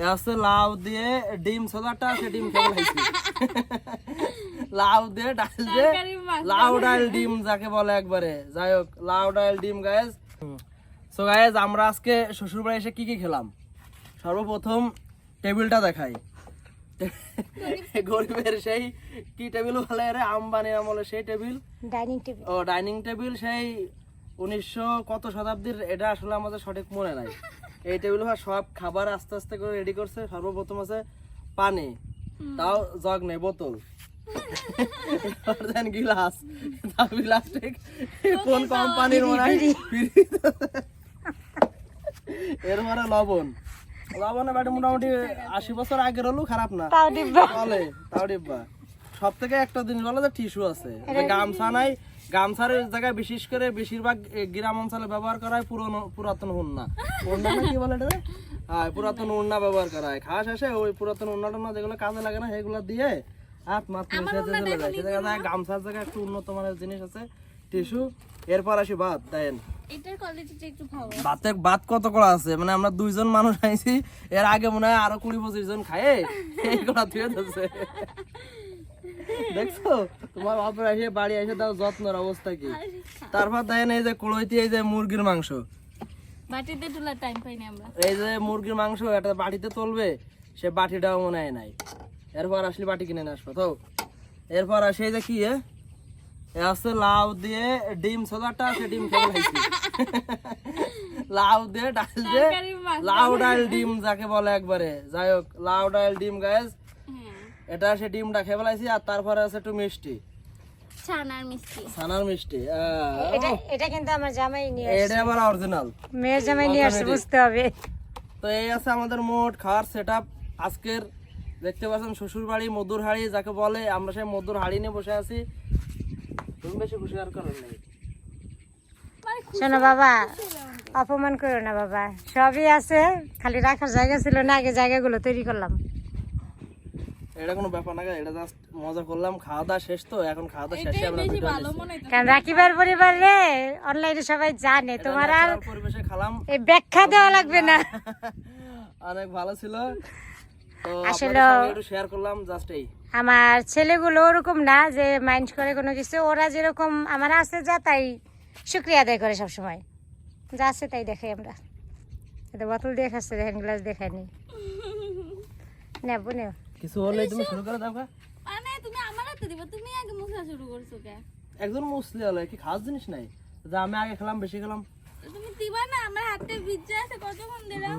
এ হচ্ছে লাউ দিয়ে ডিম সোদাটা সে ডিম খেয়ে খাইছি লাউ দিয়ে ডাল দিয়ে লাউ ডাল ডিম যাকে বলে একবারে। যাই হোক লাউ ডাল ডিম গায়েজ সো গায়েজ আমরা আজকে শ্বশুর বাড়ি এসে কি কি খেলাম? সর্বপ্রথম টেবিলটা দেখাই। গরিবের সেই কি টেবিল বলে রে? আম্বানি আমলে সেই টেবিল। Dining table. ও ডাইনিং টেবিল সেই উনিশশো কত শতাব্দীর এটা আসলে আমাদের সঠিক মনে নাই। এই টেবিল সব খাবার আস্তে আস্তে করে রেডি করছে সর্বপ্রথম আছে পানি। তাও জগ নেই বোতল। দেন গিলাস তাও গিলাস কোন কোম্পানির মনে হয়? এরপরে লবণ। লবণে মোটামুটি আশি বছর আগের হলেও খারাপ না। তাও ডিব্বা। বলে তাও ডিব্বা। সব থেকে একটা জিনিস বলে যে টিস্যু আছে। গামছা নাই গামছার জায়গায় বিশেষ করে বেশিরভাগ গ্রাম অঞ্চলে ব্যবহার করা হয় পুরনো পুরাতন উন্না উন্না কি বলে এটা? হ্যাঁ পুরাতন উন্না ব্যবহার করা হয়। খাওয়া শেষে ওই পুরাতন উন্না টুন্না যেগুলো কাজে লাগে না সেগুলো দিয়ে হাত মাত চলে যায়। সে জায়গায় গামছার জায়গায় একটু উন্নত মানের জিনিস আছে টিস্যু। এরপর আসি ভাত দেন। এটার কোয়ালিটিটা একটু ভাতের ভাত কত করে আছে? মানে আমরা দুইজন মানুষ আইছি এর আগে মনে হয় আরও কুড়ি পঁচিশ জন খায় এইগুলা ধুয়ে দিচ্ছে দেখছ? তোমার বাপের এসে বাড়ি এসে তার যত্নের অবস্থা কি? তারপর দেখেন এই যে কড়ইতে এই যে মুরগির মাংস। বাটিতে তোলার টাইম পাইনি আমরা। এই যে মুরগির মাংস এটা বাটিতে তুলবে সে বাটিটাও মনে হয় নাই। এরপর আসলে বাটি কিনে আসব তো। এরপর আসে এই যে কি এ? এ লাউ দিয়ে ডিম সোদাটা সে ডিম খেয়ে খাইছি লাউ দিয়ে ডাল দিয়ে লাউ ডাল ডিম যাকে বলে একবারে। যাই হোক লাউ ডাল ডিম হ্যাঁ এটা সে ডিমটা খেয়ে ফেলাইছি আর তারপরে আছে একটু মিষ্টি। ছানার মিষ্টি। ছানার মিষ্টি আহ, এটা এটা কিন্তু আমার জামাই নিয়ে এটা আবার অরিজিনাল মেয়ের জামাই নিয়ে আসছে বুঝতে হবে। তো এই আছে আমাদের মোট খাওয়ার আজকের দেখতে পাচ্ছেন শ্বশুর বাড়ি মধুর হাড়ি যাকে বলে আমরা সেই মধুর হাড়ি নিয়ে বসে আছি। তুমি বেশি খুশি আর করেন নাই। মানে শোনো বাবা অপমান করো না বাবা। সবই আছে খালি রাখার জায়গা ছিল না আগে জায়গাগুলো তৈরি করলাম। এটা কোনো ব্যাপার না এটা জাস্ট মজা করলাম খাওয়া দাওয়া শেষ তো এখন খাওয়া দাওয়া শেষে আমরা ভিডিও কারণ রাখিবার পরিবার রে? অনলাইনে সবাই জানে তোমার আর পরিবেশে খালাম। এই ব্যাখ্যা দেওয়া লাগবে না। অনেক ভালো ছিল। তো আসলে- একটু শেয়ার করলাম জাস্ট এই। আমার ছেলেগুলো ওরকম না যে মাইন্ড করে কোনো কিছু ওরা যেরকম আমার আছে যা তাই শুক্রিয়া আদায় করে সবসময়। যা আছে তাই দেখাই আমরা। এটা বোতল দিয়ে খাচ্ছে দেখেন গ্লাস দেখায়নি নেব নেও। কিছু হলে তুমি শুরু করে দাও মানে তুমি আমার হাতে দিবা তুমি আগে মুসলা শুরু করছ কে? একজন মুসলি হলে কি খাস জিনিস নাই? যে আমি আগে খেলাম বেশি খেলাম। তুমি দিবা না আমার হাতে ভিজা আছে কতক্ষণ দিলাম